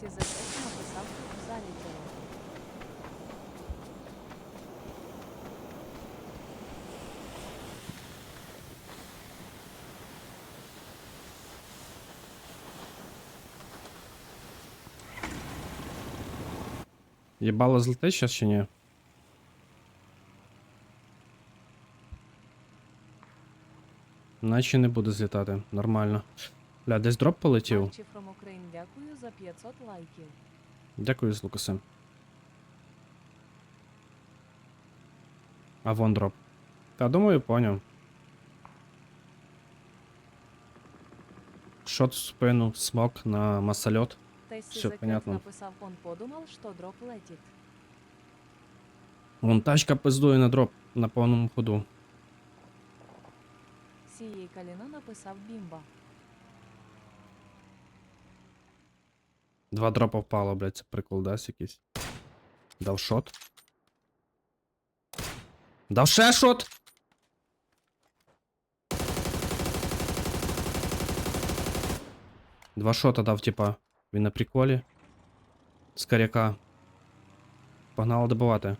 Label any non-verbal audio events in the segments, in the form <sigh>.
Тесі Зекет написав залітело. Єбало злетить щас чи ні? Наче не буде злітати. Нормально. Бля, десь дроп полетів. Дякую за 500 лайків. Дякую з. А вон дроп. Та думаю, поняв. Шот в спину, смок на масольот. Зекет понятно. написав, он подумал, що дроп летить. Вон тачка пиздує на дроп на повному ходу. Сієй Каліна написав бімба. Два дропа впало, блядь, це прикол, десь якийсь. Дав шот. Дав ще шот! Два шота дав, типа. Він на приколі. З коряка. Погнали добивати.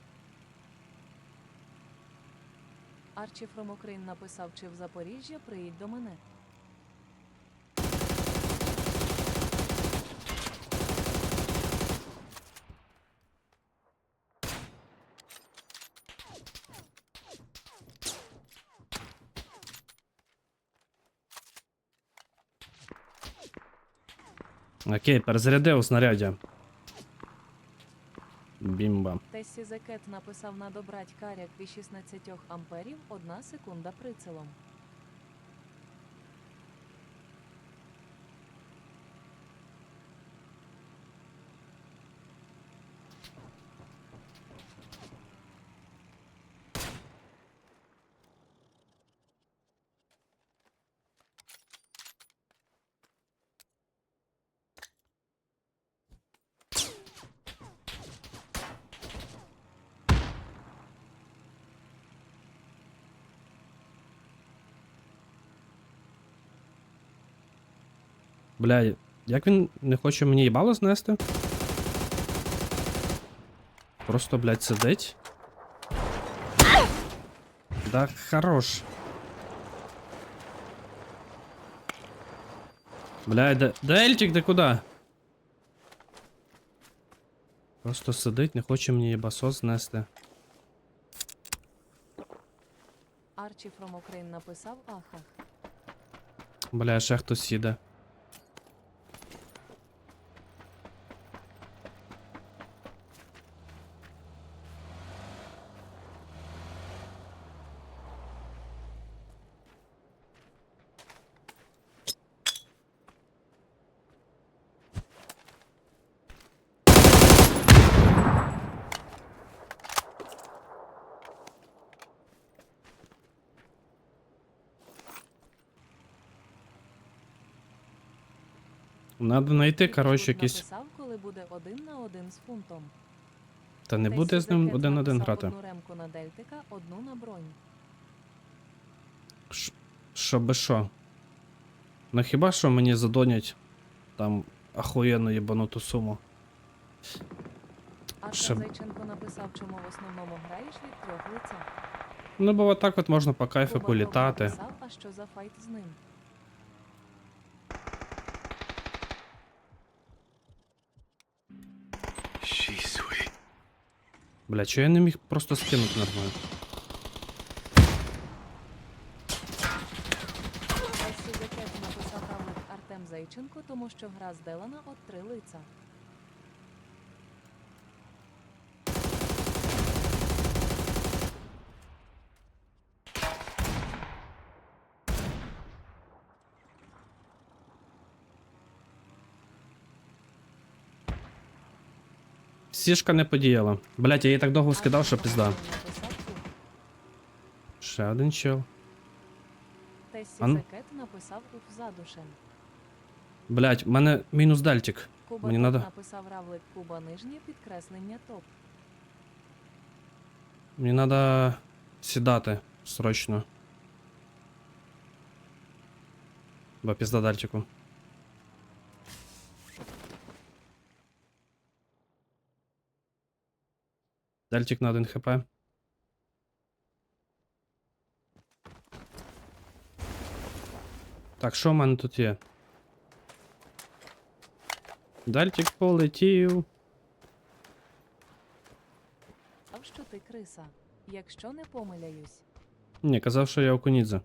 Арчі Ukraine написав, чи в Запоріжжя приїдь до мене. Окей, перезарядив снаряддя. Бімба. Тесі Зекет написав на добрать каряк від 16 амперів, одна секунда прицелом. Бля, як він не хоче мені їбало знести? Просто, блядь, сидить. Да хорош. Бля, да, да Ельчик, ти куди? Просто сидить, не хоче мені їбасос знести. Арчі from Ukraine написав ахах. Бля, ще хтось їде. Надо знайти, коротше, якийсь. написав, коли буде один на один з фунтом. Та не буде з ним один на один грати. Одну ремку на дельтика, одну на бронь. Ш- Що би що? Ну хіба що мені задонять там ахуєнну єбануту суму? Артем Ще- Зайченко написав, чому в основному граєш від трьох лиця. Ну, бо так от можна по кайфику Кубаков літати. написав, а що за файт з ним? Бля, чого я не міг просто скинути нормально? Артем Зайченко, тому що гра з Делана от три лиця. Сішка не подіяла. Блять, я її так довго скидав, що пізда. Ще один чел. Тесі А ну. Написав задушен. Блять, в мене мінус дельтик. Куба Мені надо- написав равлик Куба нижнє підкреслення топ. Мені треба сідати срочно. Бо пізда дальчику. Дельтик на 1 хп. Так, що в мене тут є? Дальтик полетів. А що ти криса? Якщо не помиляюсь. Ні, казав, що я. Окунідзе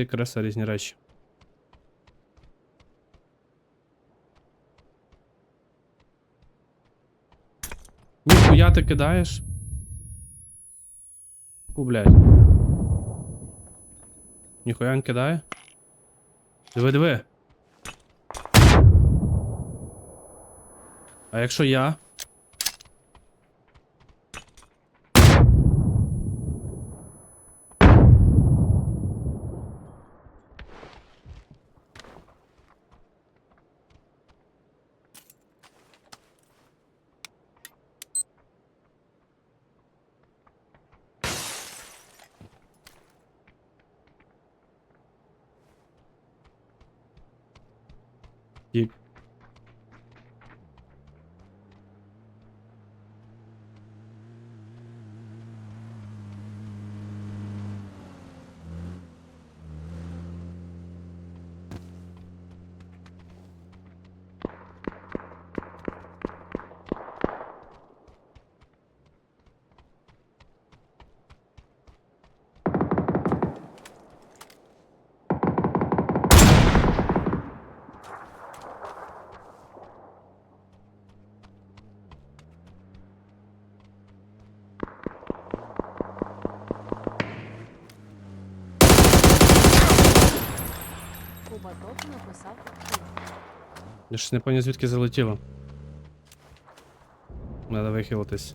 і креса різні речі. Ніхуя ти кидаєш? Фу, блядь. Ніхуя не кидає? Диви, диви. А якщо я? Топ написав ти. Я ж не пам'ятаю, звідки залетіло. Надо вихилитись.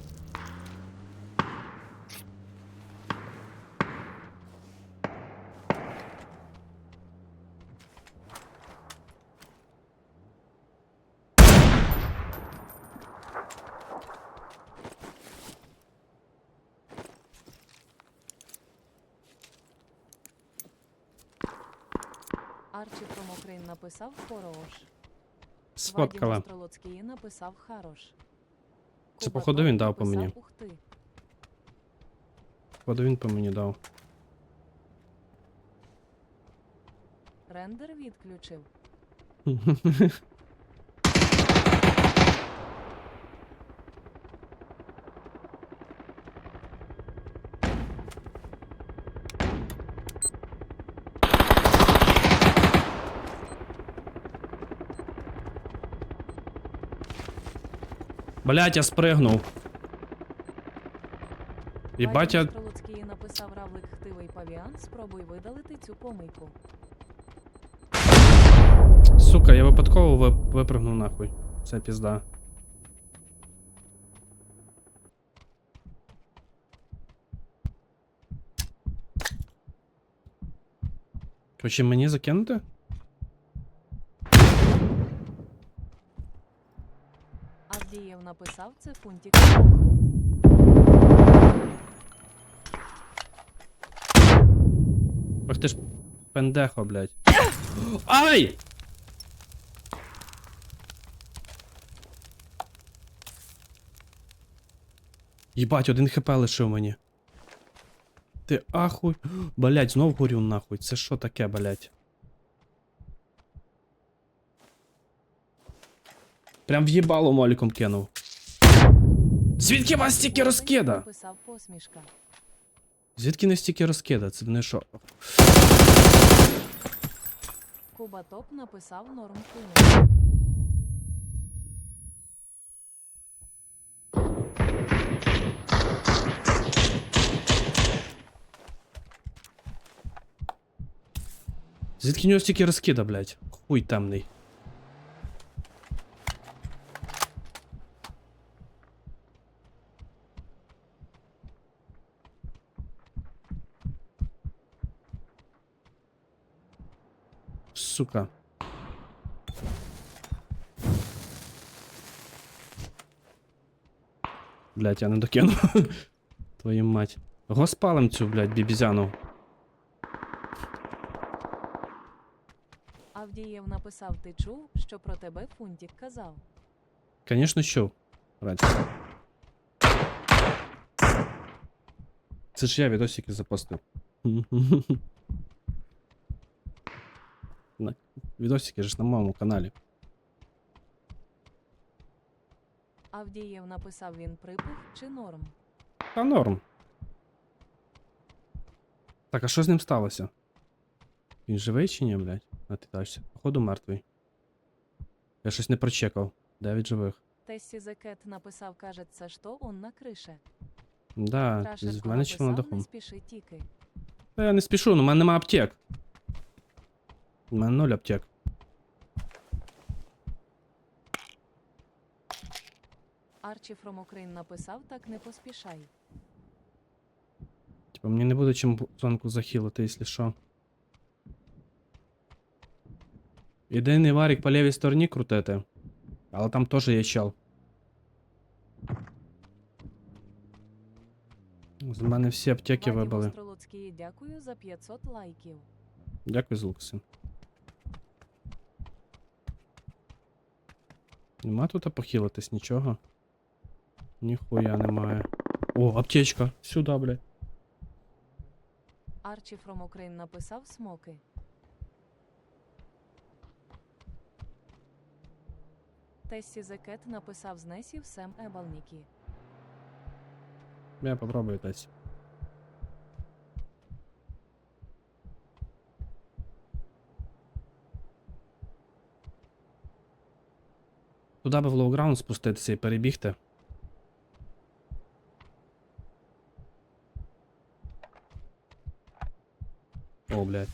Арчі Промокрин написав хорош. Сфоткала. Вадим написав хорош. Це, походу, він дав по мені. Походу він по мені дав. Рендер відключив. <laughs> Блять, я спригнув. Єбать, я... Вадим написав равлик хтивий павіан. Спробуй видалити цю помийку. Сука, я випадково ви- випрыгнув нахуй. Це пізда. Короче, мені закинути? Авдієв написав це фунтік. Ах ти ж пендехо, блядь. Ай! Єбать, один хп лишив мені. Ти ахуй. Блять, знов горю нахуй. Це що таке, блять? Прям в'їбало моліком кинув. Звідки вас стільки розкида? Звідки не стільки розкида? Це не що? Куба Топ написав норм. Звідки в нього стільки розкида, блять? Хуй темний. Сука. Блять, я не докину. <laughs> Твою мать. Госпалим цю, блядь, бібізяну. Авдієв написав: Ти чув, що про тебе Фунтік казав. Конечно, що. Раді. Це ж я відосики запостив. <laughs> На- Відосики ж на моєму каналі. Авдієв написав він припив чи норм. Та норм. Так, а що з ним сталося? Він живий чи ні, блядь? На тачці. Походу мертвий. Я щось не прочекав. Дев'ять живих. Тесі Зекет написав, кажеться, що он на крише. Да, Крашерко в мене чи на даху. не спіши тільки. Та я не спішу, ну в мене нема аптек. У мене нуль аптек. Арчі From Ukraine написав, так не поспішай. Типа мені не буде чим зонку захилити, якщо що. Єдиний варік по лівій стороні крутити. Але там теж є чел. З мене всі аптеки вибили. Дякую за 500 лайків. Дякую, Злукси. Нема тут похилитись нічого? Ніхуя немає. О, аптечка. Сюди, блядь. Арчі From Ukraine написав смоки. Тесі Зекет написав знесів Сем Ебалнікі. Я попробую дать. Туди би в лоуграунд спуститися і перебігти. О, блядь.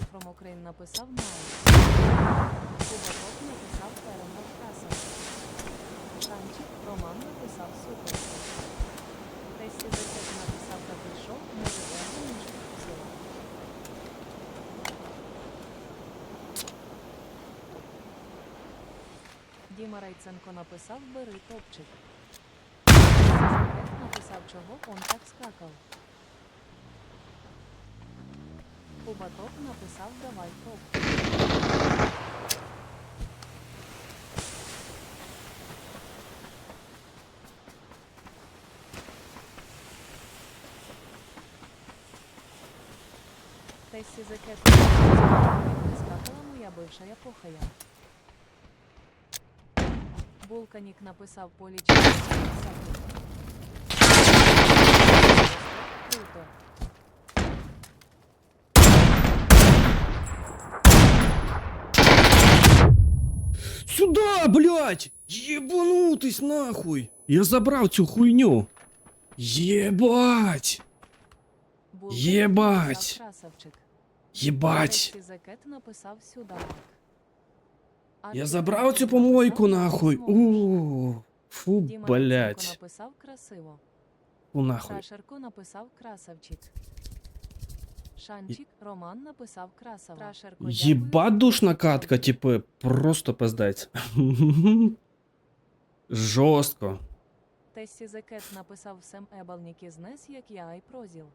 Арчі From написав Мау. Кубаков написав Перемог Касел. Шанчик Роман написав Супер. Тесі Зекет написав та прийшов, не виглядає ніж сила. Діма Райценко написав Бери топчик. Написав, чого он так скакав. Кубаток написав Давай топ. Тесі Зекет не скакала моя бившая похая. Булканік написав полічі. Круто. Сюда, блядь! Ебанутись нахуй! Я забрав цю хуйню! Єбать! Єбать! Єбать! Я забрав цю помойку нахуй! У, Фу, красиво. Фу нахуй. Написав красавчик. Шанчик Роман написав красава. Крашерко Єба душна катка, типу, просто пиздець. <laughs> Жорстко. Тесі Зекет написав всем ебалніки знес, як я і прозіл.